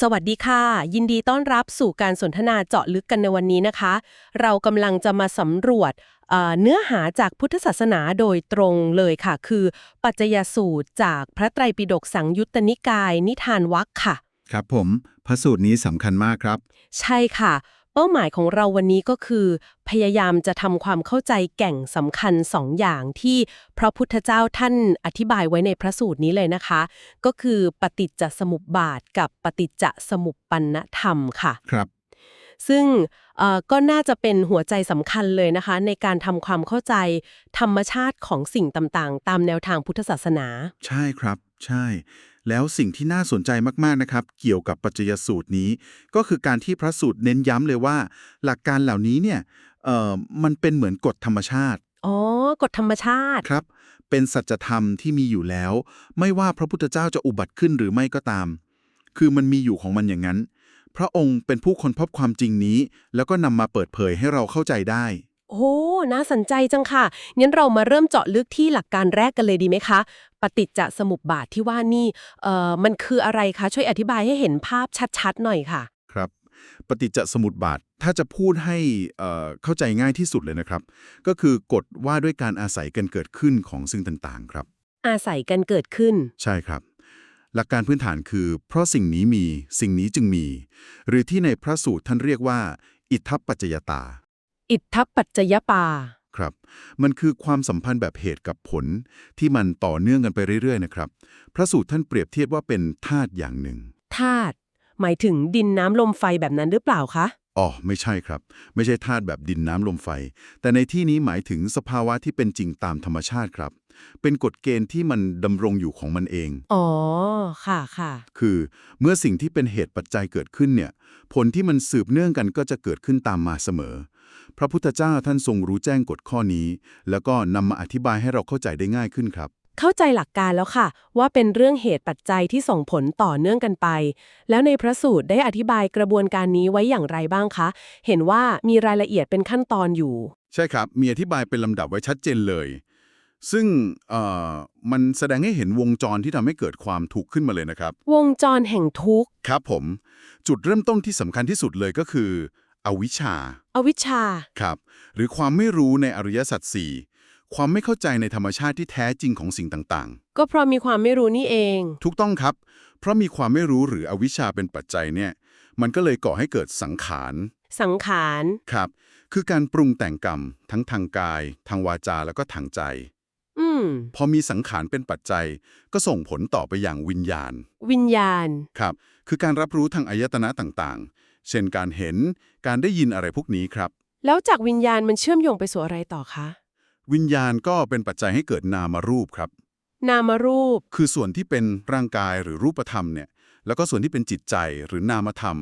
สวัสดีค่ะ ยินดีต้อนรับสู่การสนทนาเจาะลึกกันในวันนี้นะคะ เรากำลังจะมาสำรวจเอ่อเนื้อหาจากพุทธศาสนาโดยตรงเลยค่ะ คือ ปัจจยสูตรจากพระไตรปิฎกสังยุตตนิกาย นิทานวักค่ะ ครับผม พระสูตรนี้สำคัญมากครับ ใช่ค่ะ เป้าหมายของเราวันนี้ก็คือ พยายามจะทำความเข้าใจแก่งสำคัญสองอย่างที่พระพุทธเจ้าท่านอธิบายไว้ในพระสูตรนี้เลยนะคะ ก็คือปฏิจจสมุปบาทกับปฏิจจสมุปปันนธรรมค่ะ ครับ ซึ่งเอ่อก็น่าจะเป็นหัวใจสำคัญเลยนะคะ ในการทำความเข้าใจธรรมชาติของสิ่งต่างๆ ตามแนวทางพุทธศาสนา ใช่ครับ ใช่ แล้วสิ่งที่น่าสนใจมาก ๆ นะครับ เกี่ยวกับปัจจยสูตรนี้ ก็คือการที่พระสูตรเน้นย้ำเลยว่า หลักการเหล่านี้เนี่ยเอ่อมันเป็นเหมือนกฎธรรมชาติ อ๋อกฎธรรมชาติ ครับ เป็นสัจธรรมที่มีอยู่แล้ว ไม่ว่าพระพุทธเจ้าจะอุบัติขึ้นหรือไม่ก็ตาม คือมันมีอยู่ของมันอย่างนั้น พระองค์เป็นผู้ค้นพบความจริงนี้ แล้วก็นำมาเปิดเผยให้เราเข้าใจได้ โอ้น่าสนใจจังค่ะ งั้นเรามาเริ่มเจาะลึกที่หลักการแรกกันเลยดีไหมคะ ปฏิจจสมุปบาทที่ว่านี่เอ่อมันคืออะไรคะ ช่วยอธิบายให้เห็นภาพชัดๆ หน่อยค่ะ ครับ ปฏิจจสมุปบาท ถ้าจะพูดให้เอ่อเข้าใจง่ายที่สุดเลยนะครับ ก็คือกฎว่าด้วยการอาศัยกันเกิดขึ้นของสิ่งต่างๆ ครับ อาศัยกันเกิดขึ้น ใช่ครับ หลักการพื้นฐานคือ เพราะสิ่งนี้มี สิ่งนี้จึงมี หรือที่ในพระสูตรท่านเรียกว่า อิทธปปัจจยตา อิทธปัจจยปา ครับ มันคือความสัมพันธ์แบบเหตุกับผล ที่มันต่อเนื่องกันไปเรื่อยๆนะครับ พระสูตรท่านเปรียบเทียบว่าเป็นธาตุอย่างหนึ่งธาตุหมายถึงดินน้ำลมไฟแบบนั้นหรือเปล่าคะ อ๋อ ไม่ใช่ครับ ไม่ใช่ธาตุแบบดินน้ำลมไฟ แต่ในที่นี้หมายถึงสภาวะที่เป็นจริงตามธรรมชาติครับ เป็นกฎเกณฑ์ที่มันดำรงอยู่ของมันเอง อ๋อ ค่ะค่ะ คือเมื่อสิ่งที่เป็นเหตุปัจจัยเกิดขึ้นเนี่ย ผลที่มันสืบเนื่องกันก็จะเกิดขึ้นตามมาเสมอ พระพุทธเจ้าท่านทรงรู้แจ้งกฎข้อนี้ แล้วก็นำมาอธิบายให้เราเข้าใจได้ง่ายขึ้นครับ เข้าใจหลักการแล้วค่ะ ว่าเป็นเรื่องเหตุปัจจัยที่ส่งผลต่อเนื่องกันไป แล้วในพระสูตรได้อธิบายกระบวนการนี้ไว้อย่างไรบ้างคะ เห็นว่ามีรายละเอียดเป็นขั้นตอนอยู่ ใช่ครับ มีอธิบายเป็นลำดับไว้ชัดเจนเลย ซึ่งเอ่อมันแสดงให้เห็นวงจรที่ทำให้เกิดความทุกข์ขึ้นมาเลยนะครับ วงจรแห่งทุกข์ ครับผม จุดเริ่มต้นที่สำคัญที่สุดเลยก็คือ อวิชชา อวิชชา ครับ หรือความไม่รู้ในอริยสัจสี่ความไม่เข้าใจในธรรมชาติที่แท้จริงของสิ่งต่างก็เพราะมีความไม่รู้นี่เอง ๆ ถูกต้องครับ เพราะมีความไม่รู้หรืออวิชชาเป็นปัจจัยเนี่ย มันก็เลยก่อให้เกิดสังขาร สังขาร ครับ คือการปรุงแต่งกรรม ทั้งทางกาย ทางวาจาแล้วก็ทางใจ อืม พอมีสังขารเป็นปัจจัย ก็ส่งผลต่อไปอย่างวิญญาณ วิญญาณ ครับ คือการรับรู้ทางอายตนะต่างๆ เช่นการเห็นการได้ยินอะไรพวกนี้ครับ แล้วจากวิญญาณมันเชื่อมโยงไปสู่อะไรต่อคะ วิญญาณก็เป็นปัจจัยให้เกิดนามารูปครับ นามรูป คือส่วนที่เป็นร่างกายหรือรูปธรรมเนี่ยแล้วก็ส่วนที่เป็นจิตใจหรือนามธรรม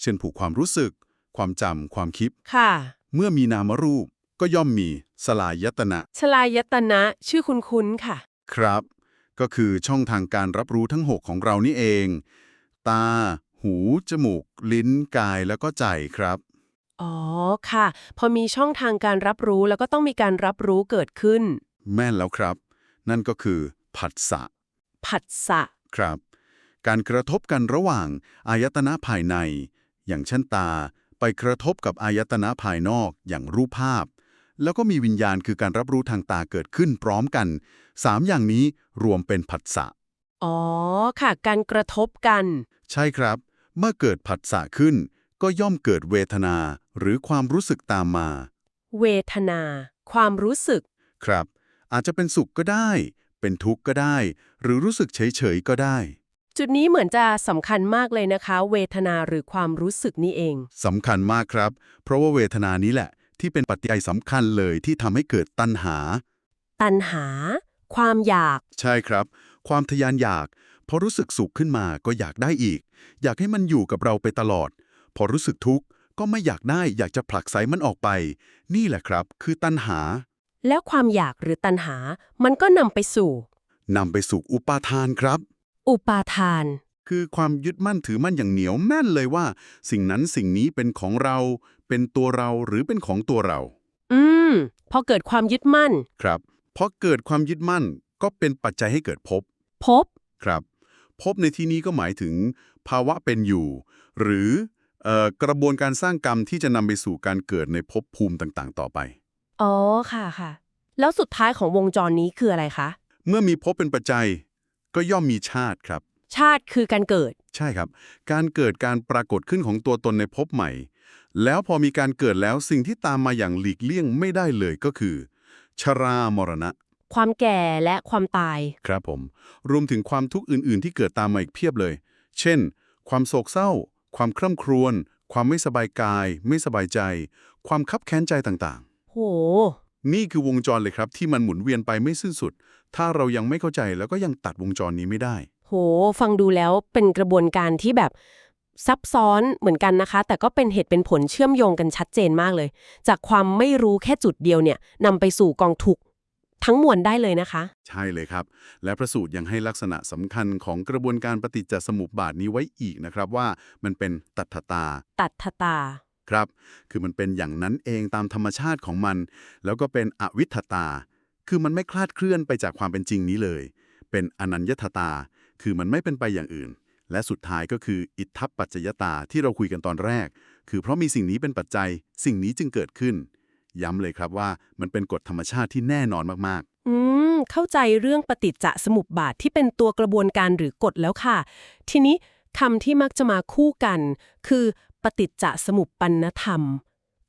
เช่นผูกความรู้สึก ความจำความคิด ค่ะ เมื่อมีนามรูปก็ย่อมมีสลายตนะ ชลายตนะ ชื่อคุ้นๆค่ะ ครับ ก็คือช่องทางการรับรู้ทั้ง 6 ของเรานี่เอง ตา หู จมูก ลิ้น กายแล้วก็ใจครับ อ๋อค่ะ พอมีช่องทางการรับรู้แล้วก็ต้องมีการรับรู้เกิดขึ้น แม่นแล้วครับ นั่นก็คือ ผัสสะ ผัสสะ ครับ การกระทบกันระหว่าง อายตนะภายใน อย่างเช่นตา ไปกระทบกับอายตนะภายนอกอย่างรูปภาพ แล้วก็มีวิญญาณคือการรับรู้ทางตาเกิดขึ้นพร้อมกันสามอย่างนี้รวมเป็นผัสสะ อ๋อค่ะ การกระทบกัน ใช่ครับ เมื่อเกิดผัสสะขึ้น ก็ย่อมเกิดเวทนาหรือความรู้สึกตามมา เวทนา ความรู้สึก ครับ อาจจะเป็นสุขก็ได้ เป็นทุกข์ก็ได้ หรือรู้สึกเฉยๆก็ได้ จุดนี้เหมือนจะสำคัญมากเลยนะคะ เวทนาหรือความรู้สึกนี่เองสำคัญมากครับ เพราะว่าเวทนานี้แหละ ที่เป็นปัจจัยสำคัญเลยที่ทำให้เกิดตัณหา ตัณหา ความอยาก ใช่ครับ ความทยานอยากพอรู้สึกสุขขึ้นมาก็อยากได้อีก อยากให้มันอยู่กับเราไปตลอด พอรู้สึกทุกข์ก็ไม่อยากได้อยากจะผลักไสมันออกไป นี่แหละครับ คือตัณหา แล้วความอยากหรือตัณหา มันก็นำไปสู่ นำไปสู่อุปาทานครับ อุปาทาน คือความยึดมั่นถือมั่นอย่างเหนียวแม่นเลยว่า สิ่งนั้นสิ่งนี้เป็นของเรา เป็นตัวเราหรือเป็นของตัวเรา อืม พอเกิดความยึดมั่น ครับ เพราะเกิดความยึดมั่นก็เป็นปัจจัยให้เกิดภพ พบ ครับ ภพในที่นี้ก็หมายถึง ภาวะเป็นอยู่ หรือเอ่อกระบวนการสร้างกรรมที่จะนำไปสู่การเกิดในภพภูมิต่างๆ ต่อไป อ๋อ ค่ะค่ะ แล้วสุดท้ายของวงจรนี้คืออะไรคะ เมื่อมีภพเป็นปัจจัย ก็ย่อมมีชาติครับ ชาติคือการเกิด ใช่ครับ การเกิดการปรากฏขึ้นของตัวตนในภพใหม่ แล้วพอมีการเกิดแล้วสิ่งที่ตามมาอย่างหลีกเลี่ยงไม่ได้เลยก็คือ ชรามรณะ ความแก่และความตาย ครับผม รวมถึงความทุกข์อื่น ๆ ที่เกิดตามมาอีกเพียบเลย เช่น ความโศกเศร้า ความคร่ำครวญ ความไม่สบายกาย ไม่สบายใจ ความคับแค้นใจต่างโหๆนี่คือวงจรเลยครับที่มันหมุนเวียนไปไม่สิ้นสุด ถ้าเรายังไม่เข้าใจแล้วก็ยังตัดวงจรนี้ไม่ได้ โห ฟังดูแล้วเป็นกระบวนการที่แบบซับซ้อนเหมือนกันนะคะ แต่ก็เป็นเหตุเป็นผลเชื่อมโยงกันชัดเจนมากเลย จากความไม่รู้แค่จุดเดียวเนี่ยนำไปสู่กองทุกข์ ทั้งมวลได้เลยนะคะ ใช่เลยครับ และพระสูตรยังให้ลักษณะสำคัญของกระบวนการปฏิจจสมุปบาทนี้ไว้อีกนะครับว่ามันเป็นตัทธตา ตัดทตา ครับ คือมันเป็นอย่างนั้นเองตามธรรมชาติของมัน แล้วก็เป็นอวิทธตา คือมันไม่คลาดเคลื่อนไปจากความเป็นจริงนี้เลย เป็นอนัญญตตา คือมันไม่เป็นไปอย่างอื่น และสุดท้ายก็คืออิทธัปปัจจยตาที่เราคุยกันตอนแรก คือเพราะมีสิ่งนี้เป็นปัจจัย สิ่งนี้จึงเกิดขึ้น ย้ำเลยครับว่ามันเป็นกฎธรรมชาติที่แน่นอนมากอืม เข้าใจเรื่องปฏิจจสมุปบาทที่เป็นตัวกระบวนการหรือกฎแล้วค่ะ ทีนี้คำที่มักจะมาคู่กัน คือปฏิจจสมุปปันธรรม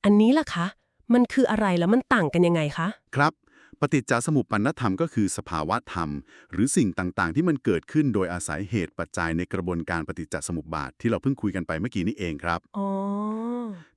อันนี้ล่ะคะ มันคืออะไรแล้วมันต่างกันยังไงคะๆครับ ปฏิจจสมุปปนธรรมก็คือสภาวะธรรม หรือสิ่งต่างๆ ที่มันเกิดขึ้นโดยอาศัยเหตุปัจจัยในกระบวนการปฏิจจสมุปบาทที่เราเพิ่งคุยกันไปเมื่อกี้นี้เองครับ อ๋อ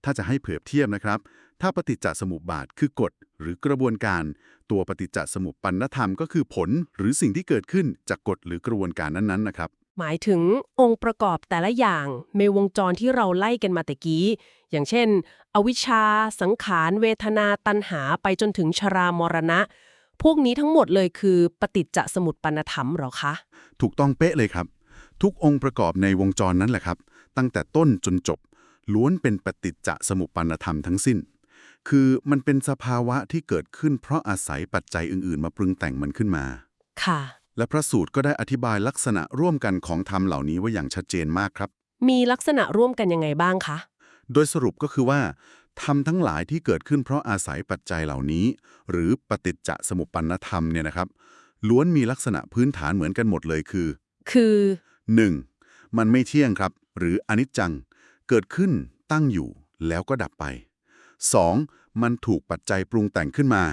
ถ้าจะให้เปรียบเทียบนะครับ ถ้าปฏิจจสมุปบาทคือกฎหรือกระบวนการ ตัวปฏิจจสมุปปนธรรมก็คือผลหรือสิ่งที่เกิดขึ้นจากกฎหรือกระบวนการนั้นๆนะครับ หมายถึงองค์ประกอบแต่ละอย่างในวงจรที่เราไล่กันมาแต่กี้ อย่างเช่น อวิชชา สังขาร เวทนา ตัณหา ไปจนถึงชรามรณะ พวกนี้ทั้งหมดเลยคือปฏิจจสมุปปนธรรมเหรอคะ ถูกต้องเป๊ะเลยครับ ทุกองค์ประกอบในวงจรนั้นแหละครับ ตั้งแต่ต้นจนจบ ล้วนเป็นปฏิจจสมุปปนธรรมทั้งสิ้น คือมันเป็นสภาวะที่เกิดขึ้นเพราะอาศัยปัจจัยอื่นๆ มาปรุงแต่งมันขึ้นมา ค่ะ และพระสูตรก็ได้อธิบายลักษณะร่วมกันของธรรมเหล่านี้ไว้อย่างชัดเจนมากครับ มีลักษณะร่วมกันยังไงบ้างคะ โดยสรุปก็คือว่าธรรมทั้งหลายที่เกิดขึ้นเพราะอาศัยปัจจัยเหล่านี้ หรือปฏิจจสมุปปนธรรมเนี่ยนะครับ ล้วนมีลักษณะพื้นฐานเหมือนกันหมดเลยคือ คือ 1. มันไม่เที่ยงครับ หรืออนิจจัง เกิดขึ้นตั้งอยู่แล้วก็ดับไป 2. มันถูกปัจจัยปรุงแต่งขึ้นมา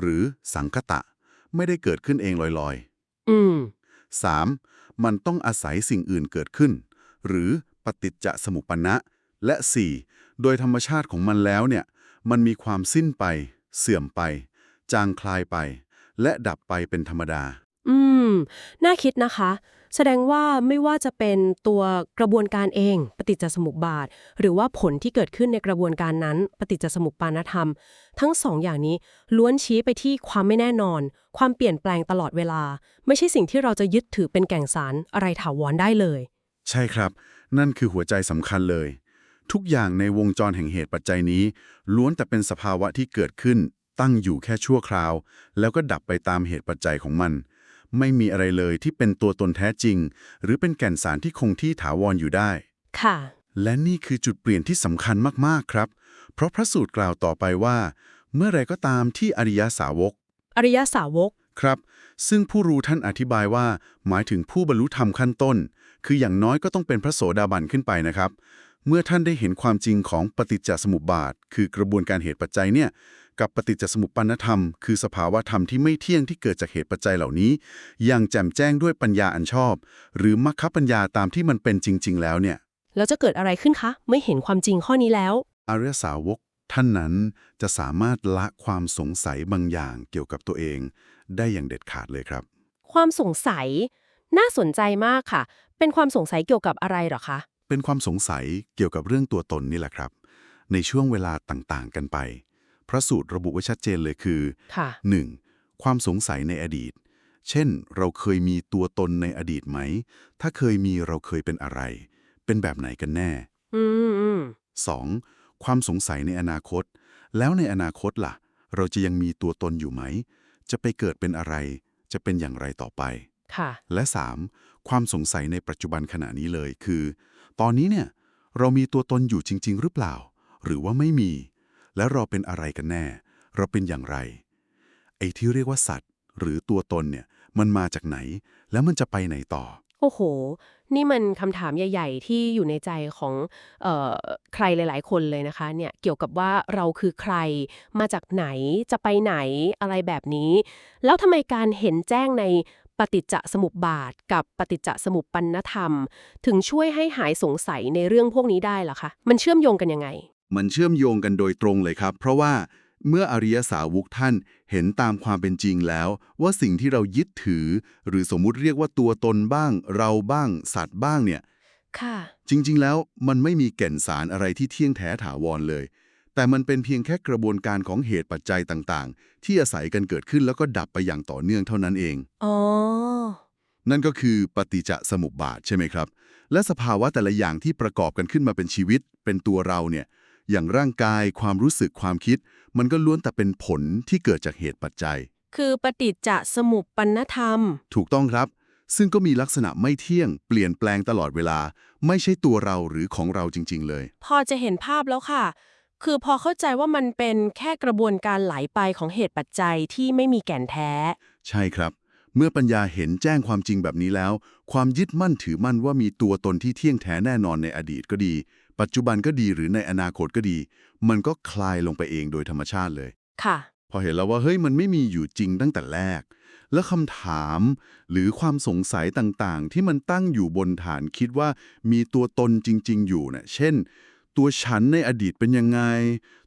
หรือสังคตะ ไม่ได้เกิดขึ้นเองลอยอืมๆ 3. มันต้องอาศัยสิ่งอื่นเกิดขึ้น หรือปฏิจจสมุปปนะ และ 4. โดยธรรมชาติของมันแล้วเนี่ย มันมีความสิ้นไป เสื่อมไป จางคลายไป และดับไปเป็นธรรมดาอื ม น่าคิดนะคะ แสดงว่าไม่ว่าจะเป็นตัวกระบวนการเอง ปฏิจจสมุปบาท หรือว่าผลที่เกิดขึ้นในกระบวนการนั้น ปฏิจจสมุปปานธรรม ทั้งสองอย่างนี้ล้วนชี้ไปที่ความไม่แน่นอน ความเปลี่ยนแปลงตลอดเวลา ไม่ใช่สิ่งที่เราจะยึดถือเป็นแก่งสารอะไรถาวรได้เลย ใช่ครับ นั่นคือหัวใจสำคัญเลย ทุกอย่างในวงจรแห่งเหตุปัจจัยนี้ ล้วนแต่เป็นสภาวะที่เกิดขึ้นตั้งอยู่แค่ชั่วคราว แล้วก็ดับไปตามเหตุปัจจัยของมัน ไม่มีอะไรเลยที่เป็นตัวตนแท้จริง หรือเป็นแก่นสารที่คงที่ถาวรอยู่ได้ ค่ะ และนี่คือจุดเปลี่ยนที่สำคัญมากๆครับ เพราะพระสูตรกล่าวต่อไปว่า เมื่อไรก็ตามที่อริยสาวก อริยสาวกครับ ซึ่งผู้รู้ท่านอธิบายว่า หมายถึงผู้บรรลุธรรมขั้นต้น คืออย่างน้อยก็ต้องเป็นพระโสดาบันขึ้นไปนะครับ เมื่อท่านได้เห็นความจริงของปฏิจจสมุปบาท คือกระบวนการเหตุปัจจัยเนี่ย กับปฏิจจสมุปปนธรรม คือสภาวะธรรมที่ไม่เที่ยงที่เกิดจากเหตุปัจจัยเหล่านี้ อย่างแจ่มแจ้งด้วยปัญญาอันชอบ หรือมัคคปัญญาตามที่มันเป็นจริง ๆ แล้วเนี่ยแล้วจะเกิดอะไรขึ้นคะ ไม่เห็นความจริงข้อนี้แล้ว อริยสาวกท่านนั้นจะสามารถละความสงสัยบางอย่างเกี่ยวกับตัวเอง ได้อย่างเด็ดขาดเลยครับ ความสงสัย น่าสนใจมากค่ะ เป็นความสงสัยเกี่ยวกับอะไรเหรอคะ เป็นความสงสัยเกี่ยวกับเรื่องตัวตนนี่แหละครับ ในช่วงเวลาต่างๆ กันไป พระสูตรระบุไว้ชัดเจนเลยคือค่ะ 1. ความสงสัยในอดีต เช่น เราเคยมีตัวตนในอดีตไหม ถ้าเคยมีเราเคยเป็นอะไร เป็นแบบไหนกันแน่ อืมอืม 2. ความสงสัยในอนาคต แล้วในอนาคตล่ะ เราจะยังมีตัวตนอยู่ไหม จะไปเกิดเป็นอะไร จะเป็นอย่างไรต่อไป ค่ะ และ 3. ความสงสัยในปัจจุบันขณะนี้เลยคือ ตอนนี้เนี่ย เรามีตัวตนอยู่จริง ๆ หรือเปล่า หรือว่าไม่มี และเราเป็นอะไรกันแน่ เราเป็นอย่างไร ไอ้ที่เรียกว่าสัตว์ หรือตัวตนเนี่ยมันมาจากไหน แล้วมันจะไปไหนต่อ โอ้โห นี่มันคำถามใหญ่ ๆ ที่อยู่ในใจของออใครหลาย ๆ คนเลยนะคะเนี่ยเกี่ยวกับว่าเราคือใครมาจากไหนจะไปไหนอะไรแบบนี้ แล้วทำไมการเห็นแจ้งในปฏิจจสมุปบาท กับปฏิจจสมุปปันธรรม ถึงช่วยให้หายสงสัยในเรื่องพวกนี้ได้ล่ะคะ มันเชื่อมโยงกันยังไง มันเชื่อมโยงกันโดยตรงเลยครับ เพราะว่าเมื่ออริยสาวกท่านเห็นตามความเป็นจริงแล้ว ว่าสิ่งที่เรายึดถือ หรือสมมุติเรียกว่าตัวตนบ้าง เราบ้าง สัตว์บ้างเนี่ย ค่ะ จริง ๆ แล้วมันไม่มีแก่นสารอะไรที่เที่ยงแท้ถาวรเลย แต่มันเป็นเพียงแค่กระบวนการของเหตุปัจจัยต่างๆ ที่อาศัยกันเกิดขึ้นแล้วก็ดับไปอย่างต่อเนื่องเท่านั้นเองอ๋อนั่นก็คือปฏิจจสมุปบาทใช่ไหมครับ และสภาวะแต่ละอย่างที่ประกอบกันขึ้นมาเป็นชีวิต เป็นตัวเราเนี่ย อย่างร่างกายความรู้สึกความคิด มันก็ล้วนแต่เป็นผลที่เกิดจากเหตุปัจจัย คือปฏิจจสมุปปันธรรม ถูกต้องครับ ซึ่งก็มีลักษณะไม่เที่ยง เปลี่ยนแปลงตลอดเวลา ไม่ใช่ตัวเราหรือของเราจริง ๆ เลย พอจะเห็นภาพแล้วค่ะ คือพอเข้าใจว่ามันเป็นแค่กระบวนการไหลไปของเหตุปัจจัยที่ไม่มีแก่นแท้ ใช่ครับ เมื่อปัญญาเห็นแจ้งความจริงแบบนี้แล้ว ความยึดมั่นถือมั่นว่ามีตัวตนที่เที่ยงแท้แน่นอนในอดีตก็ดี ปัจจุบันก็ดีหรือในอนาคตก็ดี มันก็คลายลงไปเองโดยธรรมชาติเลย ค่ะ พอเห็นแล้วว่าเฮ้ยมันไม่มีอยู่จริงตั้งแต่แรก แล้วคำถามหรือความสงสัยต่างๆ ที่มันตั้งอยู่บนฐานคิดว่ามีตัวตนจริง ๆ อยู่เนะ่ยเช่น ตัวฉันในอดีตเป็นยังไง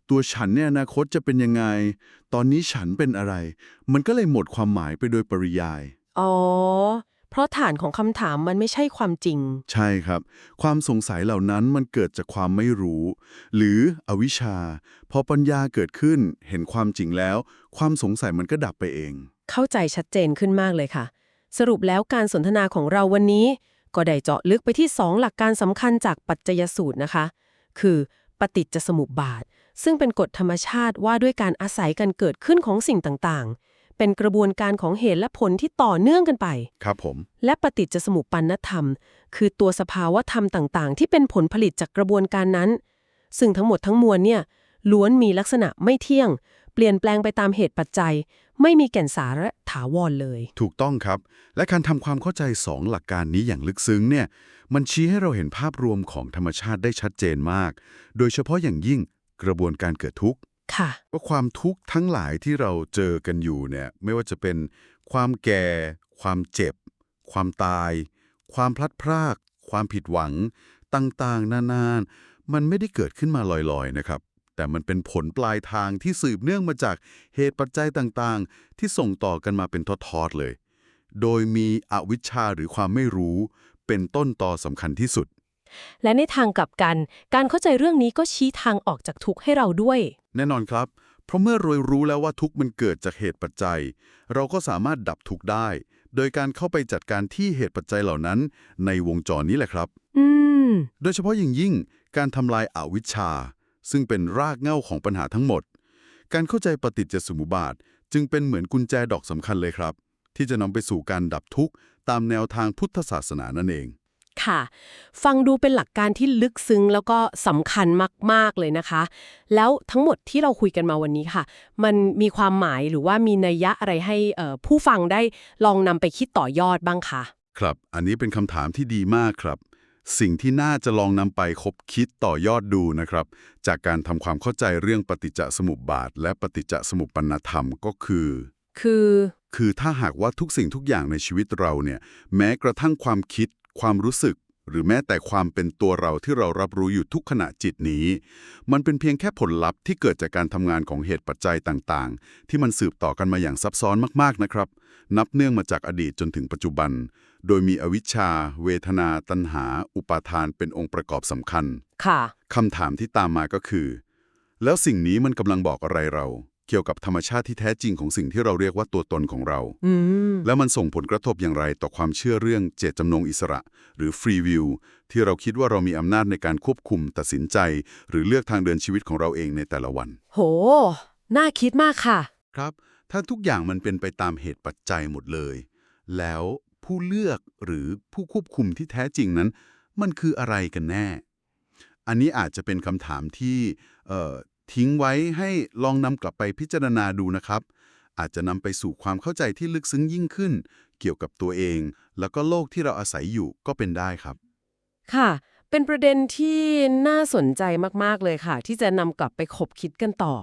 ตัวฉันในอนาคตจะเป็นยังไง ตอนนี้ฉันเป็นอะไร มันก็เลยหมดความหมายไปโดยปริยาย อ๋อ เพราะฐานของคำถามมันไม่ใช่ความจริง ใช่ครับ ความสงสัยเหล่านั้นมันเกิดจากความไม่รู้ หรืออวิชชา พอปัญญาเกิดขึ้น เห็นความจริงแล้ว ความสงสัยมันก็ดับไปเอง เข้าใจชัดเจนขึ้นมากเลยค่ะ สรุปแล้วการสนทนาของเราวันนี้ ก็ได้เจาะลึกไปที่ 2 หลักการสำคัญจากปัจจยสูตรนะคะ คือ ปฏิจจสมุปบาท ซึ่งเป็นกฎธรรมชาติว่าด้วยการอาศัยกันเกิดขึ้นของสิ่งต่างๆ เป็นกระบวนการของเหตุและผลที่ต่อเนื่องกันไป ครับผม และปฏิจจสมุปปันธรรม คือตัวสภาวะธรรมต่างๆ ที่เป็นผลผลิตจากกระบวนการนั้น ซึ่งทั้งหมดทั้งมวลเนี่ยล้วนมีลักษณะไม่เที่ยง เปลี่ยนแปลงไปตามเหตุปัจจัย ไม่มีแก่นสาระถาวรเลย ถูกต้องครับ และการทำความเข้าใจ 2 หลักการนี้อย่างลึกซึ้งเนี่ย มันชี้ให้เราเห็นภาพรวมของธรรมชาติได้ชัดเจนมาก โดยเฉพาะอย่างยิ่ง กระบวนการเกิดทุกข์ค่ะว่าความทุกข์ทั้งหลายที่เราเจอกันอยู่เนี่ยไม่ว่าจะเป็นความแก่ ความเจ็บ ความตาย ความพลัดพราก ความผิดหวัง ต่างๆ นานามันไม่ได้เกิดขึ้นมาลอยๆนะครับ แต่มันเป็นผลปลายทางที่สืบเนื่องมาจากเหตุปัจจัยต่างๆ ที่ส่งต่อกันมาเป็นทอดๆเลย โดยมีอวิชชาหรือความไม่รู้เป็นต้นตอสำคัญที่สุด และในทางกลับกัน การเข้าใจเรื่องนี้ก็ชี้ทางออกจากทุกข์ให้เราด้วย แน่นอนครับ เพราะเมื่อรวยรู้แล้วว่าทุกข์มันเกิดจากเหตุปัจจัย เราก็สามารถดับทุกข์ได้ โดยการเข้าไปจัดการที่เหตุปัจจัยเหล่านั้น ในวงจรนี้แหละครับ อืม โดยเฉพาะอย่างยิ่งการทำลายอาวิชชา ซึ่งเป็นรากเหง้าของปัญหาทั้งหมด การเข้าใจปฏิจจสมุปบาท จึงเป็นเหมือนกุญแจดอกสำคัญเลยครับ ที่จะนำไปสู่การดับทุกข์ตามแนวทางพุทธศาสนานั่นเอง ค่ะ ฟังดูเป็นหลักการที่ลึกซึ้งแล้วก็สำคัญมาก ๆ เลยนะคะ แล้วทั้งหมดที่เราคุยกันมาวันนี้ค่ะ มันมีความหมายหรือว่ามีนัยยะอะไรให้เอ่อผู้ฟังได้ลองนำไปคิดต่อยอดบ้างคะครับ อันนี้เป็นคำถามที่ดีมากครับ สิ่งที่น่าจะลองนำไปคบคิดต่อยอดดูนะครับ จากการทำความเข้าใจเรื่องปฏิจจสมุปบาท และปฏิจจสมุปปนธรรมก็คือ คือ คือถ้าหากว่าทุกสิ่งทุกอย่างในชีวิตเราเนี่ย แม้กระทั่งความคิด ความรู้สึก หรือแม้แต่ความเป็นตัวเราที่เรารับรู้อยู่ทุกขณะจิตนี้ มันเป็นเพียงแค่ผลลัพธ์ที่เกิดจากการทำงานของเหตุปัจจัยต่างๆ ที่มันสืบต่อกันมาอย่างซับซ้อนมากๆนะครับ นับเนื่องมาจากอดีตจนถึงปัจจุบัน โดยมีอวิชชา เวทนา ตัณหา อุปาทานเป็นองค์ประกอบสำคัญ ค่ะคำถามที่ตามมาก็คือ แล้วสิ่งนี้มันกำลังบอกอะไรเรา เกี่ยวกับธรรมชาติที่แท้จริงของสิ่งที่เราเรียกว่าตัวตนของเราอืมแล้วมันส่งผลกระทบอย่างไรต่อความเชื่อเรื่องเจตจำนงอิสระ หรือฟรีวิวที่เราคิดว่าเรามีอำนาจในการควบคุมตัดสินใจ หรือเลือกทางเดินชีวิตของเราเองในแต่ละวัน โห น่าคิดมากค่ะ ครับ ถ้าทุกอย่างมันเป็นไปตามเหตุปัจจัยหมดเลย แล้วผผู้เลือกหรือผู้ควบคุมที่แท้จริงนั้น มันคืออะไรกันแน่ อันนี้อาจจะเป็นคำถามที่เอ่อ ทิ้งไว้ให้ลองนำกลับไปพิจารณาดูนะครับ อาจจะนำไปสู่ความเข้าใจที่ลึกซึ้งยิ่งขึ้น เกี่ยวกับตัวเอง แล้วก็โลกที่เราอาศัยอยู่ก็เป็นได้ครับ ค่ะ เป็นประเด็นที่น่าสนใจมาก ๆ เลยค่ะ ที่จะนำกลับไปคบคิดกันต่อ